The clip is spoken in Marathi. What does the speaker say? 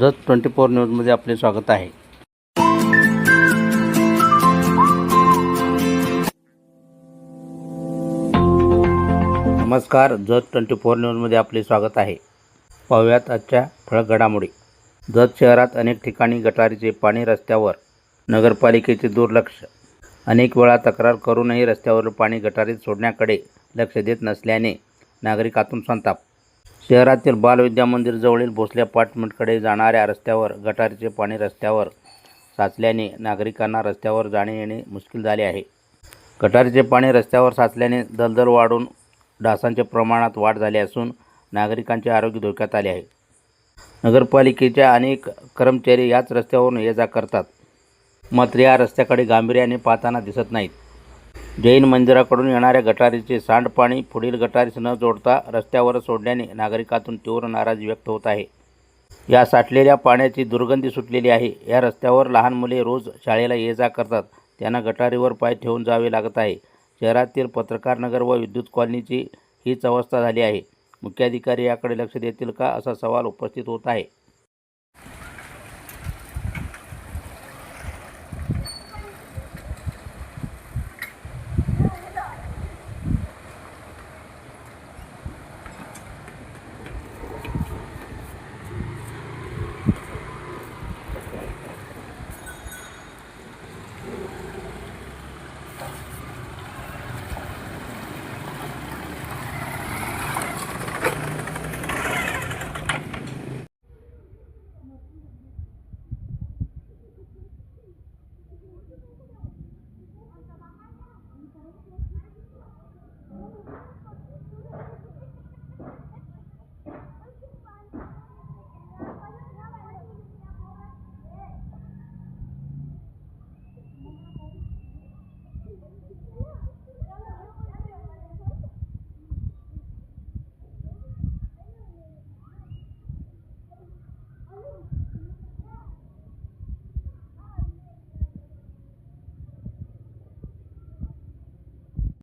जत ट्वेंटी फोर न्यूजमध्ये आपले स्वागत आहे. नमस्कार जत ट्वेंटी फोर न्यूजमध्ये आपले स्वागत आहे. पाहूयात आजच्या ठळक घडामोडी. जत शहरात अनेक ठिकाणी गटारीचे पाणी रस्त्यावर नगरपालिकेचे दुर्लक्ष. अनेक वेळा तक्रार करूनही रस्त्यावर पाणी गटारीत सोडण्याकडे लक्ष देत नसल्याने नागरिकातून संताप. शहरातील बालविद्या मंदिर जवळील भोसले अपार्टमेंटकडे जाणाऱ्या रस्त्यावर गटारीचे पाणी रस्त्यावर साचल्याने नागरिकांना रस्त्यावर जाणे येणे मुश्किल झाले आहे. गटारीचे पाणी रस्त्यावर साचल्याने दलदल वाढून डासांच्या प्रमाणात वाढ झाली असून नागरिकांचे आरोग्य धोक्यात आले आहे. नगरपालिकेच्या अनेक कर्मचारी याच रस्त्यावरून ये जा करतात. मात्र या रस्त्याकडे गांभीर्याने पाहताना दिसत नाहीत. जैन मंदिराकडून येणाऱ्या गटारीचे सांडपाणी पुढील गटारीस न जोडता रस्त्यावर सोडल्याने नागरिकातून तीव्र नाराजी व्यक्त होत आहे. या साठलेल्या पाण्याची दुर्गंधी सुटलेली आहे. या रस्त्यावर लहान मुले रोज शाळेला ये जा करतात. त्यांना गटारीवर पाय ठेवून जावे लागत आहे. शहरातील पत्रकार नगर व विद्युत कॉलनीची हीच अवस्था झाली आहे. मुख्याधिकारी याकडे लक्ष देतील का असा सवाल उपस्थित होत आहे.